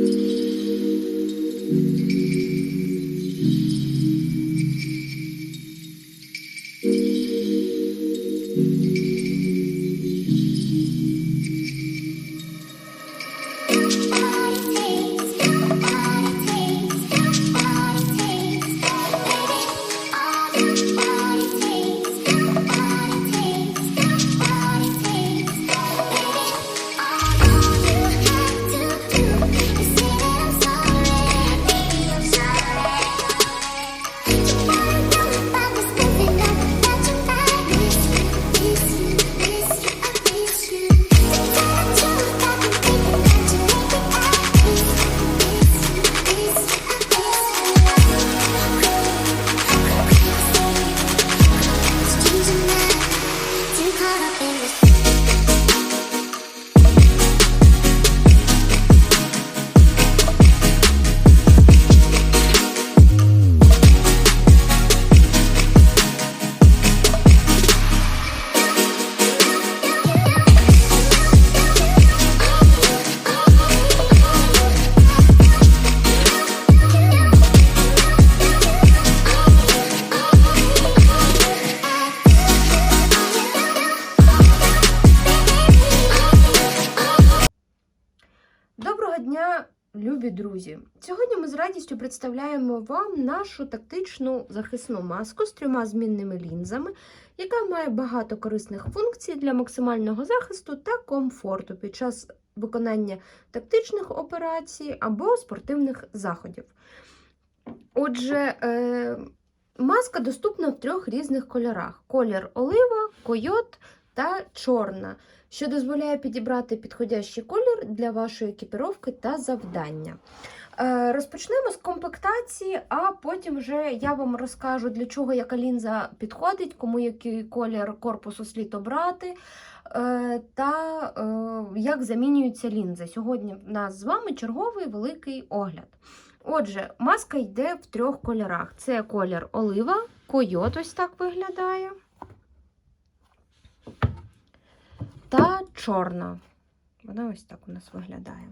thank mm-hmm. you друзі! Сьогодні ми з радістю представляємо вам нашу тактичну захисну маску з трьома змінними лінзами, яка має багато корисних функцій для максимального захисту та комфорту під час виконання тактичних операцій або спортивних заходів. Отже, е, маска доступна в трьох різних кольорах: колір олива, койот та чорна що дозволяє підібрати підходящий колір для вашої екіпіровки та завдання. Е, Розпочнемо з комплектації, а потім вже я вам розкажу, для чого яка лінза підходить, кому який колір корпусу слід обрати, е, та е, як замінюються лінзи. Сьогодні в нас з вами черговий великий огляд. Отже, маска йде в трьох кольорах: це колір олива, койот ось так виглядає. Та чорна. Вона ось так у нас виглядає.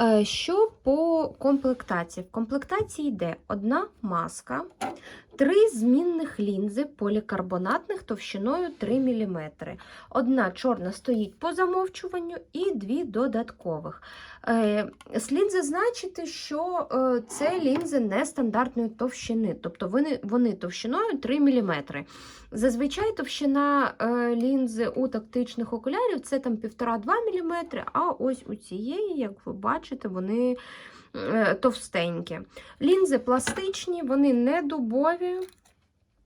Е, Що по комплектації? В комплектації йде одна маска, три змінних лінзи полікарбонатних товщиною 3 мм. Одна чорна стоїть по замовчуванню і дві додаткових. Е, Слід зазначити, що е, це лінзи нестандартної товщини, тобто вони товщиною 3 мм. Зазвичай товщина е, лінзи у тактичних окулярів це там 1,5-2 мм, а ось у цієї, як ви бачите, вони е, товстенькі. Лінзи пластичні, вони не дубові,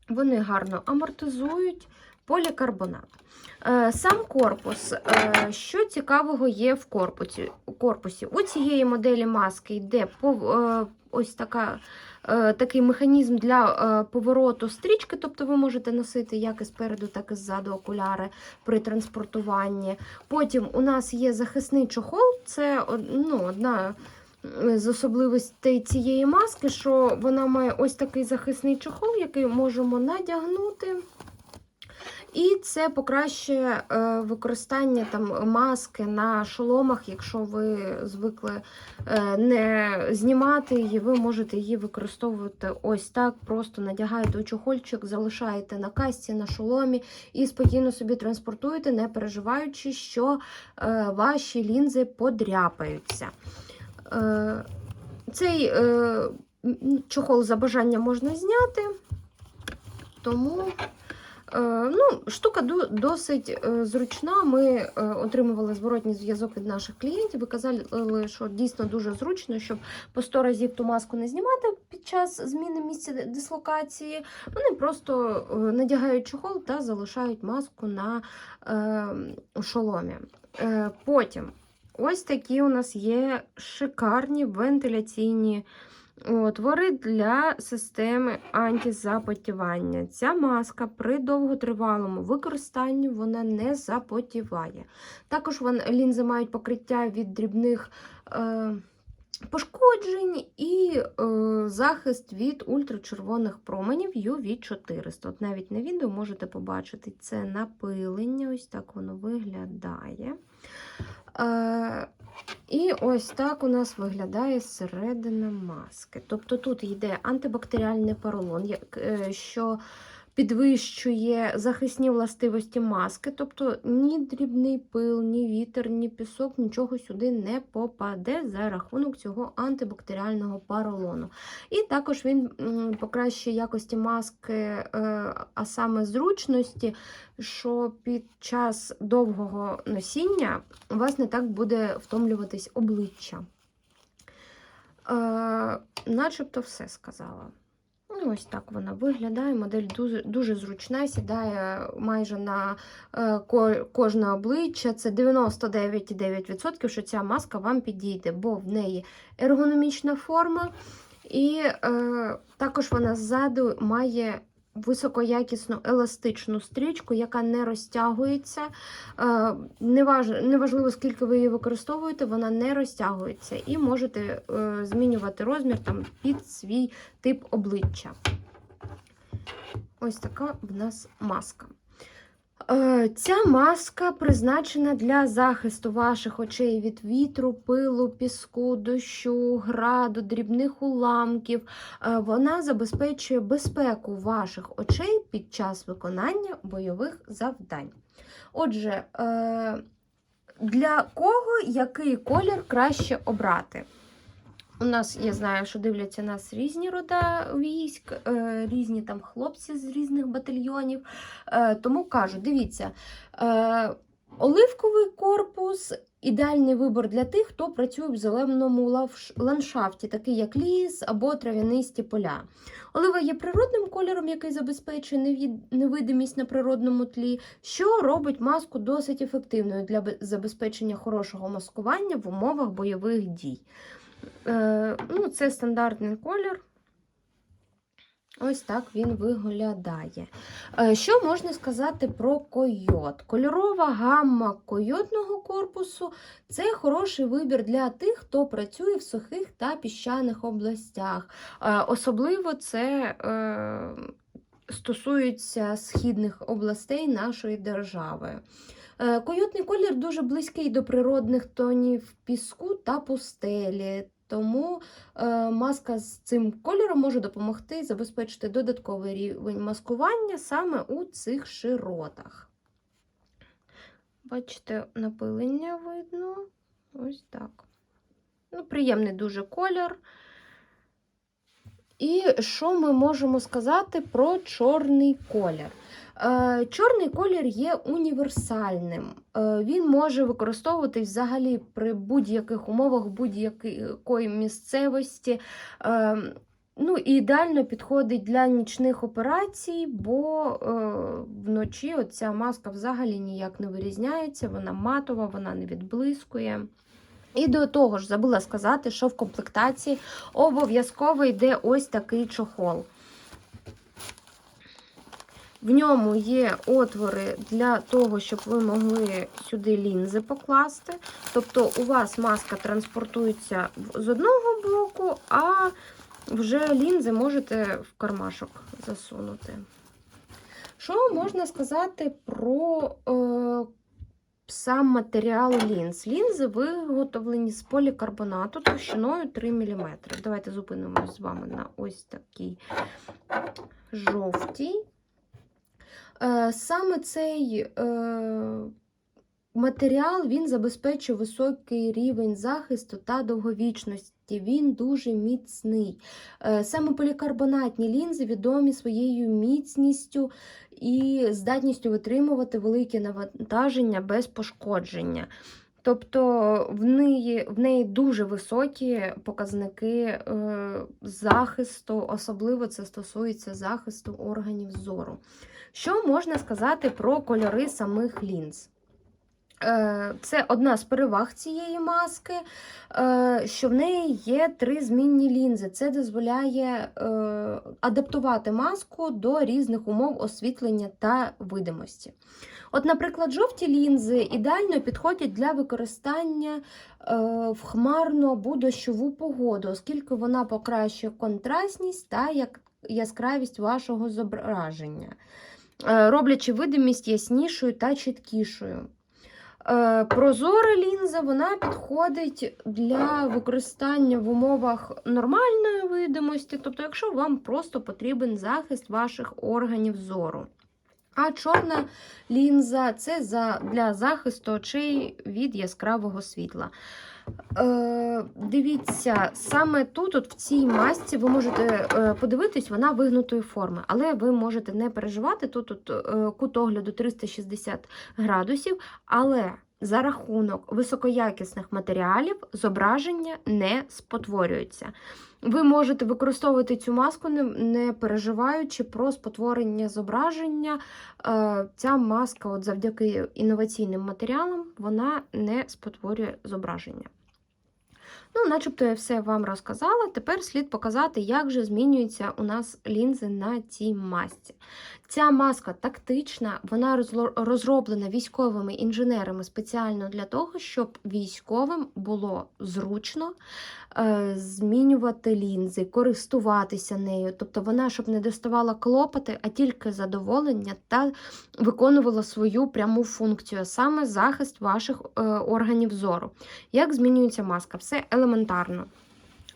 вони гарно амортизують полікарбонат. Е, Сам корпус, що цікавого є в корпусі. У цієї моделі маски йде ось така такий механізм для е, повороту стрічки, тобто ви можете носити як і спереду, так і ззаду окуляри при транспортуванні. Потім у нас є захисний чохол, це ну, одна з особливостей цієї маски, що вона має ось такий захисний чохол, який можемо надягнути. І це покращує е, використання там маски на шоломах, якщо ви звикли е, не знімати її, ви можете її використовувати ось так. Просто надягаєте у чохольчик, залишаєте на касці, на шоломі і спокійно собі транспортуєте, не переживаючи, що е, ваші лінзи подряпаються. Цей чохол за бажанням можна зняти, тому. Е, Ну, штука досить е, зручна. Ми е, отримували зворотній зв'язок від наших клієнтів. Ви казали, що дійсно дуже зручно, щоб по 100 разів ту маску не знімати під час зміни місця дислокації. Вони просто надягають чохол та залишають маску на шоломі. Потім ось такі у нас є шикарні вентиляційні Отвори для системи антизапотівання. Ця маска при довготривалому використанні вона не запотіває. Також лінзи мають покриття від дрібних е, пошкоджень і е, захист від ультрачервоних променів UV400. От навіть на відео можете побачити це напилення, ось так воно виглядає. Е, І ось так у нас виглядає середина маски. Тобто тут йде антибактеріальний поролон, е, що підвищує захисні властивості маски, тобто ні дрібний пил, ні вітер, ні пісок, нічого сюди не попаде за рахунок цього антибактеріального поролону. І також він покращує якості маски, е, а саме зручності, що під час довгого носіння у вас не так буде втомлюватись обличчя. Е, начебто все сказала. Ось так вона виглядає. Модель дуже, дуже зручна, сідає майже на е, кожне обличчя. Це 99,9%, що ця маска вам підійде, бо в неї ергономічна форма, і е, також вона ззаду має високоякісну еластичну стрічку, яка не розтягується. Е, неважливо, скільки ви її використовуєте, вона не розтягується. І можете е, змінювати розмір там, під свій тип обличчя. Ось така в нас маска. Е, Ця маска призначена для захисту ваших очей від вітру, пилу, піску, дощу, граду, дрібних уламків. Е, Вона забезпечує безпеку ваших очей під час виконання бойових завдань. Отже, е, для кого який колір краще обрати? У нас, я знаю, що дивляться нас різні рода військ, е, різні там хлопці з різних батальйонів. Е, Тому кажу, дивіться, е, оливковий корпус ідеальний вибор для тих, хто працює в зеленому ландшафті, такий як ліс або трав'янисті поля. Олива є природним кольором, який забезпечує невидимість на природному тлі, що робить маску досить ефективною для забезпечення хорошого маскування в умовах бойових дій. Е, ну, це стандартний колір. Ось так він виглядає. Е, Що можна сказати про койот? Кольорова гамма койотного корпусу це хороший вибір для тих, хто працює в сухих та піщаних областях. Е, Особливо це стосується східних областей нашої держави. Е, Койотний колір дуже близький до природних тонів піску та пустелі. Тому е, маска з цим кольором може допомогти забезпечити додатковий рівень маскування саме у цих широтах. Бачите, напилення видно. Ось так. Ну, приємний дуже колір. І що ми можемо сказати про чорний колір? Е, Чорний колір є універсальним. Е, Він може використовуватись взагалі при будь-яких умовах будь-якої місцевості. Е, Ну, і ідеально підходить для нічних операцій, бо е, вночі ця маска взагалі ніяк не вирізняється, вона матова, вона не відблискує. І до того ж, забула сказати, що в комплектації обов'язково йде ось такий чохол. В ньому є отвори для того, щоб ви могли сюди лінзи покласти. Тобто у вас маска транспортується з одного боку, а вже лінзи можете в кармашок засунути. Що можна сказати про е, сам матеріал лінз? Лінзи виготовлені з полікарбонату товщиною 3 мм. Давайте зупинимось з вами на ось такій жовтій. Е, Саме цей е, матеріал він забезпечує високий рівень захисту та довговічності. Він дуже міцний. Саме полікарбонатні лінзи відомі своєю міцністю і здатністю витримувати велике навантаження без пошкодження. Тобто в неї, в неї дуже високі показники е, захисту, особливо це стосується захисту органів зору. Що можна сказати про кольори самих лінз? Е, Це одна з переваг цієї маски, е, що в неї є три змінні лінзи. Це дозволяє е, адаптувати маску до різних умов освітлення та видимості. От, наприклад, жовті лінзи ідеально підходять для використання в хмарну або дощову погоду, оскільки вона покращує контрастність та яскравість вашого зображення, роблячи видимість яснішою та чіткішою. Е, Прозора лінза вона підходить для використання в умовах нормальної видимості, тобто, якщо вам просто потрібен захист ваших органів зору. А чорна лінза це для захисту очей від яскравого світла. Е, дивіться, саме тут, от в цій масці, ви можете е, подивитись, вона вигнутої форми, але ви можете не переживати. Тут, от, е, кут огляду 360 градусів, але за рахунок високоякісних матеріалів зображення не спотворюється. Ви можете використовувати цю маску, не, переживаючи про спотворення зображення. Е, ця маска, от завдяки інноваційним матеріалам, вона не спотворює зображення. Ну, начебто я все вам розказала. Тепер слід показати, як же змінюються у нас лінзи на цій масці. Ця маска тактична, вона розроблена військовими інженерами спеціально для того, щоб військовим було зручно е, змінювати лінзи, користуватися нею. Тобто вона, щоб не доставала клопоти, а тільки задоволення та виконувала свою пряму функцію, а саме захист ваших е, органів зору. Як змінюється маска? Все елементарно.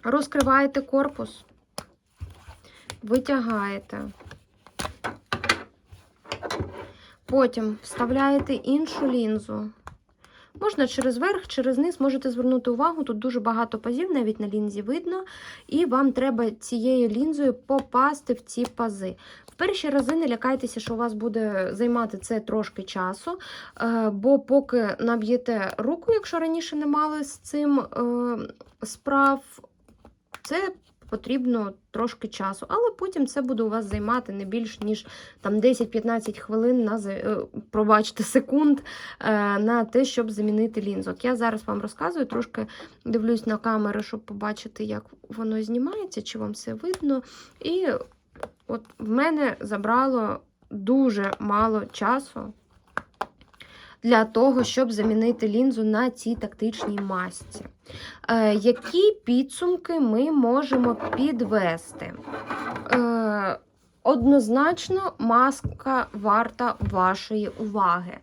Розкриваєте корпус, витягаєте. Потім вставляєте іншу лінзу. Можна через верх, через низ, можете звернути увагу, тут дуже багато пазів, навіть на лінзі видно, і вам треба цією лінзою попасти в ці пази. В перші рази не лякайтеся, що у вас буде займати це трошки часу, е, бо поки наб'єте руку, якщо раніше не мали з цим е, справ, це потрібно трошки часу, але потім це буде у вас займати не більш ніж там 10-15 хвилин на е, пробачте секунд е, на те, щоб замінити лінзу. От я зараз вам розказую, трошки дивлюсь на камери, щоб побачити, як воно знімається, чи вам все видно. І от в мене забрало дуже мало часу. Для того, щоб замінити лінзу на цій тактичній масці. Е, які підсумки ми можемо підвести? Е, однозначно, маска варта вашої уваги.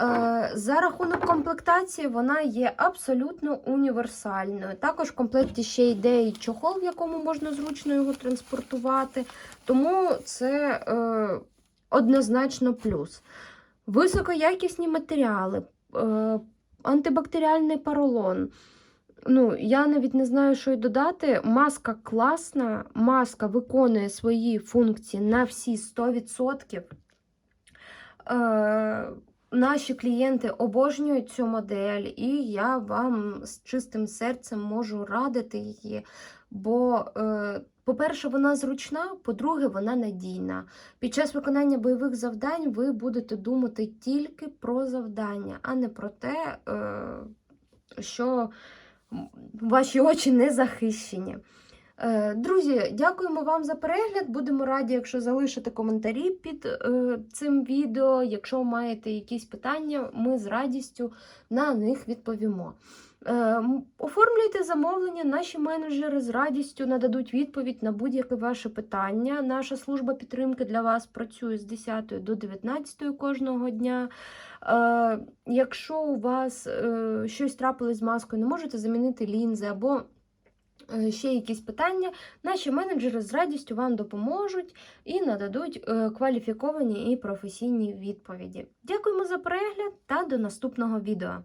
Е, За рахунок комплектації вона є абсолютно універсальною. Також в комплекті ще йде і чохол, в якому можна зручно його транспортувати. Тому це е, однозначно плюс. Високоякісні матеріали, е, антибактеріальний поролон. Ну, я навіть не знаю, що й додати. Маска класна, маска виконує свої функції на всі 100%. Е, наші клієнти обожнюють цю модель, і я вам з чистим серцем можу радити її. Бо, е, по-перше, вона зручна, по-друге, вона надійна. Під час виконання бойових завдань ви будете думати тільки про завдання, а не про те, е, що ваші очі не захищені. Е, Друзі, дякуємо вам за перегляд. Будемо раді, якщо залишите коментарі під е, цим відео. Якщо маєте якісь питання, ми з радістю на них відповімо. Е, м, Оформлюйте замовлення, наші менеджери з радістю нададуть відповідь на будь-яке ваше питання. Наша служба підтримки для вас працює з 10 до 19 кожного дня. Е, Якщо у вас е, щось трапилось з маскою, не можете замінити лінзи або е, ще якісь питання, наші менеджери з радістю вам допоможуть і нададуть кваліфіковані і професійні відповіді. Дякуємо за перегляд та до наступного відео.